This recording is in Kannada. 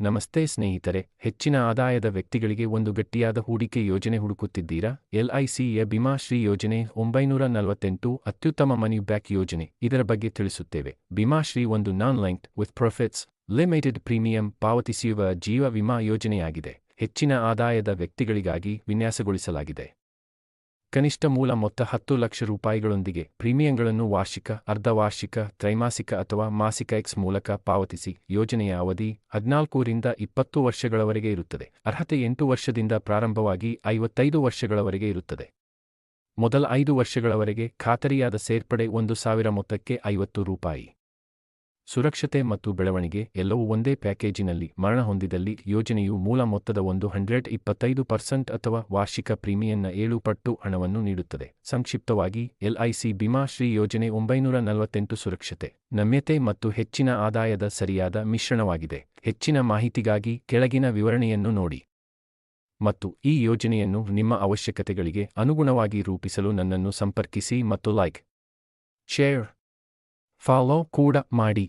ನಮಸ್ತೆ ಸ್ನೇಹಿತರೆ, ಹೆಚ್ಚಿನ ಆದಾಯದ ವ್ಯಕ್ತಿಗಳಿಗೆ ಒಂದು ಗಟ್ಟಿಯಾದ ಹೂಡಿಕೆ ಯೋಜನೆ ಹುಡುಕುತ್ತಿದ್ದೀರಾ? ಎಲ್ಐಸಿಯ ಬಿಮಾಶ್ರೀ ಯೋಜನೆ ಒಂಬೈನೂರ ನಲವತ್ತೆಂಟು ಅತ್ಯುತ್ತಮ ಮನಿ ಬ್ಯಾಕ್ ಯೋಜನೆ. ಇದರ ಬಗ್ಗೆ ತಿಳಿಸುತ್ತೇವೆ. ಬಿಮಾಶ್ರೀ ಒಂದು non linked with profits limited premium ಪಾವತಿಸುವ ಜೀವ ವಿಮಾ ಯೋಜನೆಯಾಗಿದೆ. ಹೆಚ್ಚಿನ ಆದಾಯದ ವ್ಯಕ್ತಿಗಳಿಗಾಗಿ ವಿನ್ಯಾಸಗೊಳಿಸಲಾಗಿದೆ. ಕನಿಷ್ಠ ಮೂಲ ಮೊತ್ತ ಹತ್ತು ಲಕ್ಷ ರೂಪಾಯಿಗಳೊಂದಿಗೆ ಪ್ರೀಮಿಯಂಗಳನ್ನು ವಾರ್ಷಿಕ, ಅರ್ಧವಾರ್ಷಿಕ, ತ್ರೈಮಾಸಿಕ ಅಥವಾ ಮಾಸಿಕ ಎಕ್ಸ್ ಮೂಲಕ ಪಾವತಿಸಿ ಯೋಜನೆಯ ಅವಧಿ ಹದಿನಾಲ್ಕರಿಂದ ಇಪ್ಪತ್ತು ವರ್ಷಗಳವರೆಗೆ ಇರುತ್ತದೆ. ಅರ್ಹತೆ ಎಂಟು ವರ್ಷದಿಂದ ಪ್ರಾರಂಭವಾಗಿ ಐವತ್ತೈದು ವರ್ಷಗಳವರೆಗೆ ಇರುತ್ತದೆ. ಮೊದಲ ಐದು ವರ್ಷಗಳವರೆಗೆ ಖಾತರಿಯಾದ ಸೇರ್ಪಡೆ ಒಂದು ಸಾವಿರ ಮೊತ್ತಕ್ಕೆ ಐವತ್ತು ರೂಪಾಯಿ. ಸುರಕ್ಷತೆ ಮತ್ತು ಬೆಳವಣಿಗೆ ಎಲ್ಲವೂ ಒಂದೇ ಪ್ಯಾಕೇಜಿನಲ್ಲಿ ಮರಣ ಹೊಂದಿದಲ್ಲಿ ಯೋಜನೆಯು ಮೂಲ ಮೊತ್ತದ ಒಂದು ಹಂಡ್ರೆಡ್ ಇಪ್ಪತ್ತೈದು ಪರ್ಸೆಂಟ್ ಅಥವಾ ವಾರ್ಷಿಕ ಪ್ರೀಮಿಯಂನ ಏಳು ಪಟ್ಟು ಹಣವನ್ನು ನೀಡುತ್ತದೆ. ಸಂಕ್ಷಿಪ್ತವಾಗಿ ಎಲ್ಐಸಿ ಭೀಮಾಶ್ರೀ ಯೋಜನೆ ಒಂಬೈನೂರ ನಲವತ್ತೆಂಟು ಸುರಕ್ಷತೆ, ನಮ್ಯತೆ ಮತ್ತು ಹೆಚ್ಚಿನ ಆದಾಯದ ಸರಿಯಾದ ಮಿಶ್ರಣವಾಗಿದೆ. ಹೆಚ್ಚಿನ ಮಾಹಿತಿಗಾಗಿ ಕೆಳಗಿನ ವಿವರಣೆಯನ್ನು ನೋಡಿ. ಮತ್ತು ಈ ಯೋಜನೆಯನ್ನು ನಿಮ್ಮ ಅವಶ್ಯಕತೆಗಳಿಗೆ ಅನುಗುಣವಾಗಿ ರೂಪಿಸಲು ನನ್ನನ್ನು ಸಂಪರ್ಕಿಸಿ ಮತ್ತು ಲೈಕ್, ಶೇರ್, ಫಾಲೋ ಕೂಡ ಮಾಡಿ.